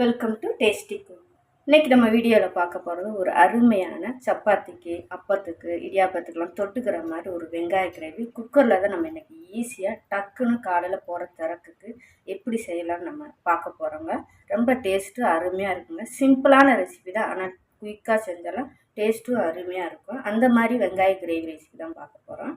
Welcome to tasty cook இன்றைக்கி நம்ம வீடியோவில் பார்க்க போகிறது ஒரு அருமையான சப்பாத்திக்கு அப்பத்துக்கு இடியாப்பத்துக்கெல்லாம் தொட்டுக்கிற மாதிரி ஒரு வெங்காய கிரேவி. குக்கரில் தான் நம்ம இன்றைக்கி ஈஸியாக டக்குன்னு காலையில் போகிற திறக்குக்கு எப்படி செய்யலாம்னு நம்ம பார்க்க போகிறோங்க ரொம்ப டேஸ்ட்டு அருமையாக இருக்குங்க. சிம்பிளான ரெசிபி தான் ஆனால் குயிக்காக செஞ்சாலும் டேஸ்ட்டும் அருமையாக இருக்கும். அந்த மாதிரி வெங்காய கிரேவி ரெசிபி தான் பார்க்க போகிறோம்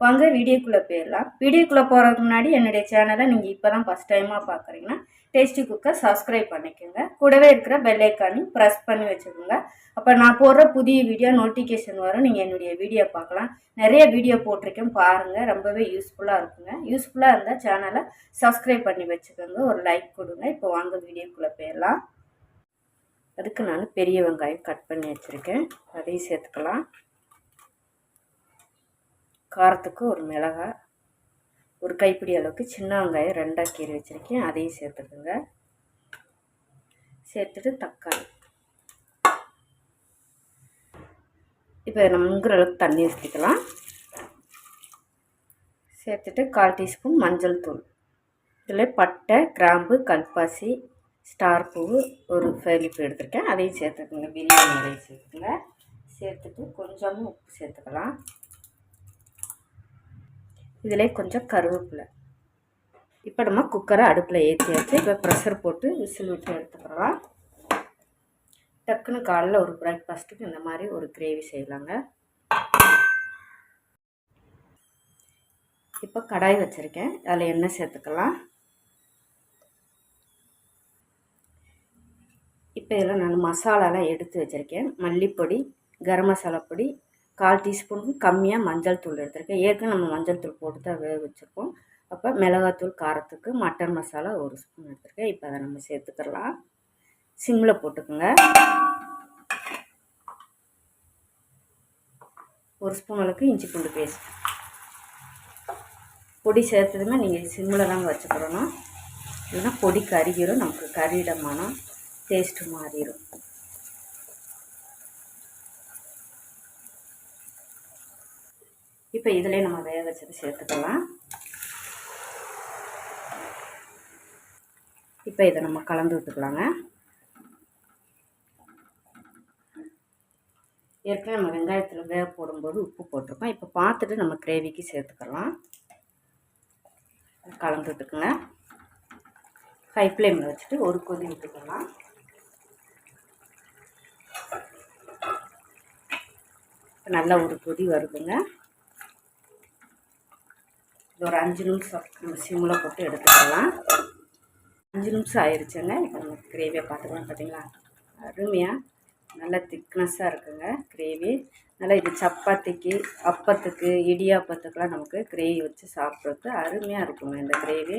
வாங்க வீடியோக்குள்ளே போயிடலாம். வீடியோக்குள்ளே போகிறதுக்கு முன்னாடி என்னுடைய சேனலை நீங்கள் இப்போ தான் ஃபஸ்ட் டைமாக பார்க்குறீங்கன்னா டேஸ்டி குக்கை சப்ஸ்கிரைப் பண்ணிக்கோங்க. கூடவே இருக்கிற பெல் ஐக்கானையும் ப்ரெஸ் பண்ணி வச்சுக்கோங்க. அப்போ நான் போடுற புதிய வீடியோ நோட்டிஃபிகேஷன் வரும். நீங்கள் என்னுடைய வீடியோ பார்க்கலாம். நிறைய வீடியோ போட்டிருக்கேன். பாருங்கள் ரொம்பவே யூஸ்ஃபுல்லாக இருக்குங்க. யூஸ்ஃபுல்லாக இருந்தால் சேனலை சப்ஸ்கிரைப் பண்ணி வச்சுக்கோங்க. ஒரு லைக் கொடுங்க. இப்போ வாங்க வீடியோக்குள்ளே போயிடலாம். அதுக்கு நான் பெரிய வெங்காயம் கட் பண்ணி வச்சுருக்கேன். அதையும் சேர்த்துக்கலாம். காரத்துக்கு ஒரு மிளகாய் ஒரு கைப்பிடி அளவுக்கு சின்ன வெங்காயம் ரெண்டாக கீறி வச்சுருக்கேன். அதையும் சேர்த்துக்குங்க. சேர்த்துட்டு தக்காளி. இப்போ நம்ம முங்குற அளவுக்கு தண்ணி ஊற்றிக்கலாம் சேர்த்துட்டு கால் டீஸ்பூன் மஞ்சள் தூள். இதில் பட்டை கிராம்பு கல்பாசி ஸ்டார் பூ ஒரு ஃபேலிப்பு எடுத்துருக்கேன். அதையும் சேர்த்துக்குங்க. பிரியாணி அதையும் சேர்த்துக்கோங்க. சேர்த்துட்டு கொஞ்சமும் உப்பு சேர்த்துக்கலாம். இதில் கொஞ்சம் கருவேப்பிலை. இப்போ நம்ம குக்கரை அடுப்பில் ஏற்றியாச்சு இப்போ ப்ரெஷர் போட்டு விசில் விட்டு எடுத்துக்கலாம். டக்குன்னு காலையில் ஒரு பிரேக்ஃபாஸ்ட்டுக்கு இந்த மாதிரி ஒரு கிரேவி செய்யலாங்க. இப்போ கடாய் வச்சுருக்கேன். அதில் எண்ணெய் சேர்த்துக்கலாம். இப்போ இதில் நான் மசாலாலாம் எடுத்து வச்சுருக்கேன். மல்லிப்பொடி கரம் மசாலா பொடி கால் டீஸ்பூனுக்கு கம்மியாக மஞ்சள் தூள் எடுத்திருக்கேன். ஏற்கனவே நம்ம மஞ்சள் தூள் போட்டு தான் வேக வச்சுருக்கோம். அப்போ மிளகாத்தூள் காரத்துக்கு மட்டன் மசாலா ஒரு ஸ்பூன் எடுத்திருக்கேன். இப்போ அதை நம்ம சேர்த்துக்கலாம். சிம்மில் போட்டுக்கோங்க. ஒரு ஸ்பூன் அளவுக்கு இஞ்சி பூண்டு பேஸ்ட். பொடி சேர்த்ததுமே நீங்கள் சிம்மில் தாங்க வச்சுக்கிறணும் இல்லைன்னா பொடி கருகிடும் நமக்கு கறியிடமான டேஸ்ட்டு மாறிடும் இப்போ இதிலே நம்ம வேக வச்சது சேர்த்துக்கலாம். இப்போ இதை நம்ம கலந்து விட்டுக்கலாங்க. ஏற்கனவே நம்ம வெங்காயத்தில் வேக போடும்போது உப்பு போட்டிருக்கோம். இப்போ பார்த்துட்டு நம்ம கிரேவிக்கு சேர்த்துக்கலாம். கலந்து விட்டுக்குங்க. ஹை ஃப்ளேமில் வச்சுட்டு ஒரு கொதி விட்டுக்கலாம். நல்லா ஒரு கொதி வருதுங்க. இது ஒரு அஞ்சு நிமிஷம். நம்ம சிம்மில் போட்டு எடுத்துக்கலாம். அஞ்சு நிமிஷம் ஆயிடுச்சுங்க இப்போ நம்ம கிரேவியை பார்த்துக்கலாம் பார்த்தீங்களா அருமையாக நல்லா திக்னஸ்ஸாக இருக்குங்க கிரேவி நல்லா இது சப்பாத்திக்கு அப்பத்துக்கு இடியாப்பத்துக்கெலாம் நமக்கு கிரேவி வச்சு சாப்பிட்றதுக்கு அருமையாக இருக்குங்க இந்த கிரேவி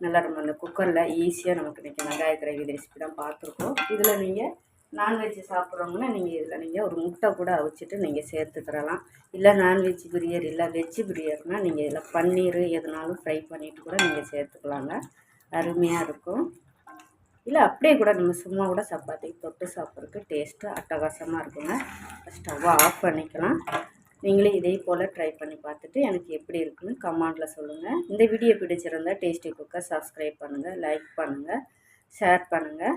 நல்லா நம்ம அந்த குக்கரில் ஈஸியாக நமக்கு இன்றைக்கி வெங்காய கிரேவி ரெசிபி தான் பார்த்துருக்கோம். இதில் நீங்கள் நான்வெஜ் சாப்பிட்றவங்கன்னா நீங்கள் இதில் நீங்கள் ஒரு முட்டை கூட அவிச்சிட்டு நீங்கள் சேர்த்துக்கிறலாம் இல்லை நான்வெஜ் பிரியர் இல்லை வெஜ்ஜு பிரியர்னால் நீங்கள் இதில் பன்னீர் எதுனாலும் ஃப்ரை பண்ணிவிட்டு கூட நீங்கள் சேர்த்துக்கலாங்க. அருமையாக இருக்கும். இல்லை அப்படியே கூட நம்ம சும்மா கூட சப்பாத்தி தொட்டு சாப்பிட்றதுக்கு டேஸ்ட்டு அட்டகாசமாக இருக்குங்க. ஸ்டவ்வை ஆஃப் பண்ணிக்கலாம். நீங்களே இதே போல் ட்ரை பண்ணி பார்த்துட்டு எனக்கு எப்படி இருக்குன்னு கமெண்டில் சொல்லுங்கள் இந்த வீடியோ பிடிச்சிருந்தால் டேஸ்டி குக்கை சப்ஸ்கிரைப் பண்ணுங்கள் லைக் பண்ணுங்கள் ஷேர் பண்ணுங்கள்